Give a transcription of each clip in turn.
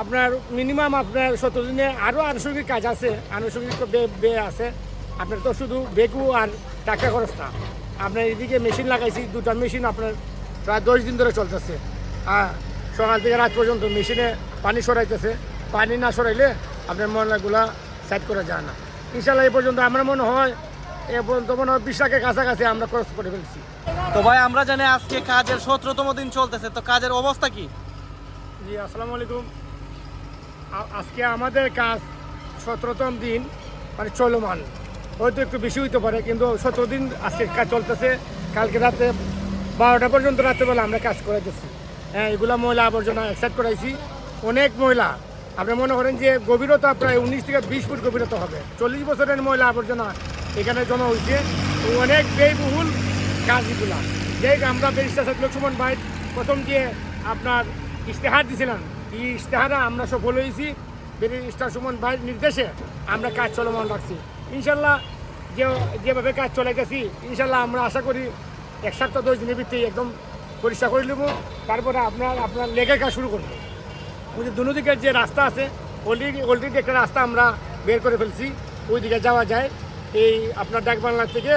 আপনার মিনিমাম আপনার সত্তর দিনে আরও আনুষঙ্গিক কাজ আছে আনুষঙ্গিক বে বে আছে। আপনার তো শুধু বেকু আর টাকা খরচ না। আপনার এদিকে মেশিন লাগাইছি দুটা মেশিন আপনার প্রায় দশ দিন ধরে চলতেছে। হ্যাঁ সকাল থেকে রাত পর্যন্ত মেশিনে পানি সরাইতেছে। পানি না সরাইলে আপনার ময়লাগুলা সাইড করা যায় না। ইনশাল্লাহ এই পর্যন্ত আমার মনে হয় এ পর্যন্ত মনে হয় বিশ লাখের কাছাকাছি আমরা খরচ করে ফেলছি। তো ভাই আমরা জানি আজকে কাজের সতেরোতম দিন চলতেছে তো কাজের অবস্থা কি? জি আসসালামু আলাইকুম। আজকে আমাদের কাজ সতেরোতম দিন মানে চলমান। হয়তো একটু বেশি হইতে পারে, কিন্তু সতেরো দিন আজকে কাজ চলতেছে। কালকে রাতে বারোটা পর্যন্ত রাত্রেবেলা আমরা কাজ করাইতেছি। হ্যাঁ এগুলা ময়লা আবর্জনা একসাইড করাইছি। অনেক ময়লা। আপনি মনে করেন যে গভীরতা প্রায় উনিশ থেকে বিশ ফুট গভীরতা হবে। চল্লিশ বছরের ময়লা আবর্জনা এখানে জমা হয়েছে অনেক ব্যয়বহুল কাজ এগুলা। যে আমরা ব্যারিস্টার সাহেব লক্ষ্মণ ভাই প্রথম দিয়ে আপনার ইশতেহার দিছিলাম। এই ইশতেহারে আমরা সফল হয়েছি। ব্যারিস্টার সুমন ভাইয়ের নির্দেশে আমরা কাজ চলমান রাখছি। ইনশাল্লাহ যে, যেভাবে কাজ চলে গেছি, ইনশাল্লাহ আমরা আশা করি এক সপ্তাহ, দশ দিনের ভিত্তি একদম পরিষ্কার করে নেব। তারপরে আপনার আপনার লেগে কাজ শুরু করব। ওই দুনো দিকের যে রাস্তা আছে, অলরেডি অলরেডি একটা রাস্তা আমরা বের করে ফেলছি। ওই দিকে যাওয়া যায়। এই আপনার ডাকবাংলা থেকে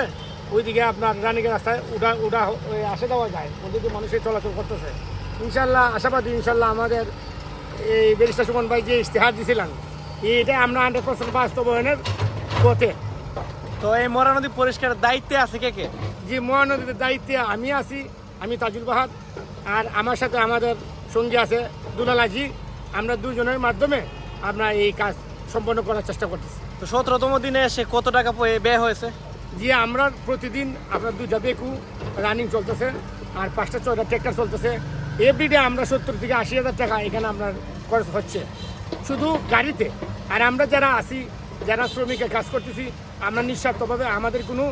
ওইদিকে আপনার রানীকে রাস্তায় উড়া ওই আসে যাওয়া যায়। ওদিকে মানুষের চলাচল করতেছে। ইনশাল্লাহ, আশাবাদী, ইনশাল্লাহ আমাদের এই ব্যারিস্টার সুমন ভাই যে ইশতেহার দিয়েছিলেন এটা আমরা হান্ড্রেড পার্সেন্ট বাস্তবায়নের পথে। তো এই মরা নদী পরিষ্কারের দায়িত্বে আছে কে কে? যে মহানদীর দায়িত্বে আমি আছি আমি তাজুল বাহাদ আর আমার সাথে আমাদের সঙ্গী আছে দুলালাজি আমরা দুজনের মাধ্যমে আমরা এই কাজ সম্পন্ন করার চেষ্টা করতেছি। তো সতেরোতম দিনে এসে কত টাকা ব্যয় হয়েছে? যে আমরা প্রতিদিন আপনার দুইটা বেকু রানিং চলতেছে আর পাঁচটা ছয়টা ট্র্যাক্টর চলতেছে। এভরিডে আমরা সত্তর থেকে আশি হাজার টাকা এখানে আপনার খরচ হচ্ছে। শুধু গাড়িতে। আর আমরা যারা আসি যারা শ্রমিকের কাজ করতেছি আমরা নিঃস্বার্থভাবে আমাদের কোনো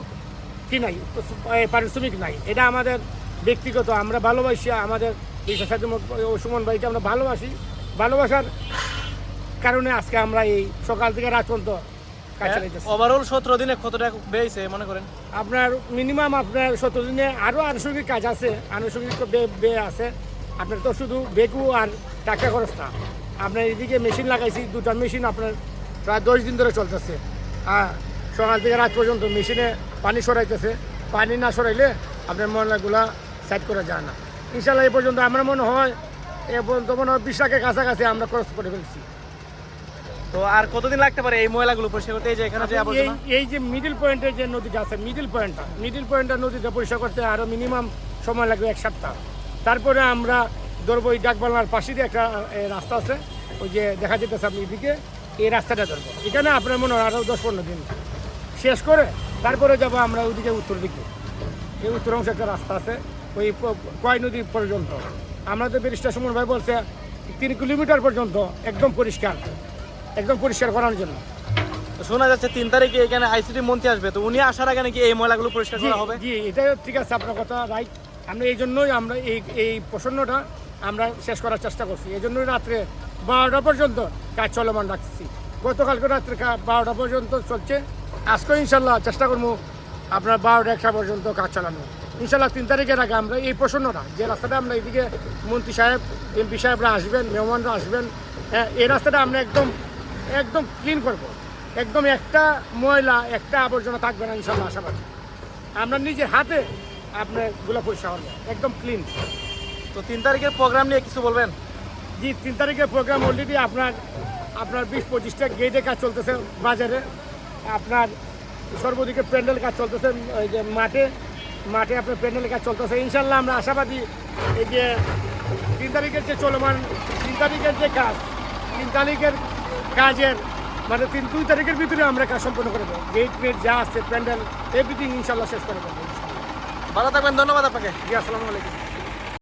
কি নাই পারিশ্রমিক নাই। এটা আমাদের ব্যক্তিগত আমরা ভালোবাসি আমাদের সুমন ভাইকে আমরা ভালোবাসি। ভালোবাসার কারণে আজকে আমরা এই সকাল থেকে রাত পর্যন্ত ওভারঅল সতেরো দিনে কত টাকা মনে করেন? আপনার মিনিমাম আপনার সতেরো দিনে আরও আনুষঙ্গিক কাজ আছে আনুষঙ্গিক বে বে আছে। আপনার তো শুধু বেকু আর টাকা খরচ না। আপনার এদিকে মেশিন লাগাইছি দুটা মেশিন আপনার প্রায় দশ দিন ধরে চলতেছে। হ্যাঁ সকাল থেকে রাত পর্যন্ত মেশিনে পানি সরাইতেছে। পানি না সরাইলে আপনার ময়লাগুলা সাইড করা যায় না। ইনশাল্লাহ এই পর্যন্ত আমার মনে হয় এ পর্যন্ত মনে হয় বিশ লাখের কাছাকাছি আমরা খরচ করে ফেলছি। তো আর কতদিন লাগতে পারে এই ময়লাগুলো পরিষ্কার করতে? এই যে এখানে যে এই আবর্জনা। এই যে মিডিল পয়েন্টের যে নদীটা আছে মিডিল পয়েন্টটা মিডিল পয়েন্টটা নদীটা পরিষ্কার করতে আরও মিনিমাম সময় লাগবে এক সপ্তাহ। তারপরে আমরা ধরবো ওই ডাকবাংলার পাশে দিয়ে একটা রাস্তা আছে। ওই যে দেখা যেতেছে আপনি এদিকে এই রাস্তাটা ধরবো। এখানে আপনার মনে হয় আরও দশ পনেরো দিন। শেষ করে তারপরে যাব আমরা ওইদিকে উত্তর দিকে। এই উত্তর অংশে একটা রাস্তা আছে ওই কয় নদী পর্যন্ত। আমাদের ব্যারিস্টার সুমন ভাই বলছে তিন কিলোমিটার পর্যন্ত একদম পরিষ্কার একদম পরিষ্কার করার জন্য। তো শোনা যাচ্ছে তিন তারিখে এখানে আইসিটি মন্ত্রী আসবে তো উনি আসার আগে নাকি এই ময়লাগুলো পরিষ্কার করা হবে? জি এটাই ঠিক আছে আপনার কথা রাইট। আমরা এই জন্যই আমরা এই এই প্রসন্নটা আমরা শেষ করার চেষ্টা করছি। এই জন্যই রাত্রে বারোটা পর্যন্ত কাজ চলমান রাখছি। গতকালকে রাত্রে বারোটা পর্যন্ত চলছে। আজকে ইনশাল্লাহ চেষ্টা করব আপনার বারোটা একটা পর্যন্ত কাজ চালানো ইনশাল্লাহ তিন তারিখের আগে আমরা এই প্রসন্নটা যে রাস্তাটা আমরা এইদিকে মন্ত্রী সাহেব, এমপি সাহেবরা আসবেন মেহমানরা আসবেন হ্যাঁ এই রাস্তাটা আমরা একদম একদম ক্লিন করব। একদম একটা ময়লা, একটা আবর্জনা থাকবে না ইনশাল্লাহ আশাবাদী। আমরা নিজের হাতে আপনারগুলা পরিষ্কার করব একদম ক্লিন তো তিন তারিখের প্রোগ্রাম নিয়ে কিছু বলবেন? জি তিন তারিখের প্রোগ্রাম অলরেডি আপনার আপনার বিশ পঁচিশটা গেটে কাজ চলতেছে বাজারে। আপনার সর্বদিকে প্যান্ডেল কাজ চলতেছে ওই যে মাঠে। মাঠে আপনার প্যান্ডেলের কাজ চলতেছে। ইনশাল্লাহ আমরা আশাবাদী এই যে তিন তারিখের যে চলমান তিন তারিখের যে কাজ তিন তারিখের কাজের মানে তিন দুই তারিখের ভিতরে আমরা কাজ সম্পন্ন করে দেবো। গেট মেট যা আছে প্যান্ডেল এভরিথিং ইনশাল্লাহ শেষ করে দেবো ভালো থাকবেন ধন্যবাদ আপনাকে জি আসসালামু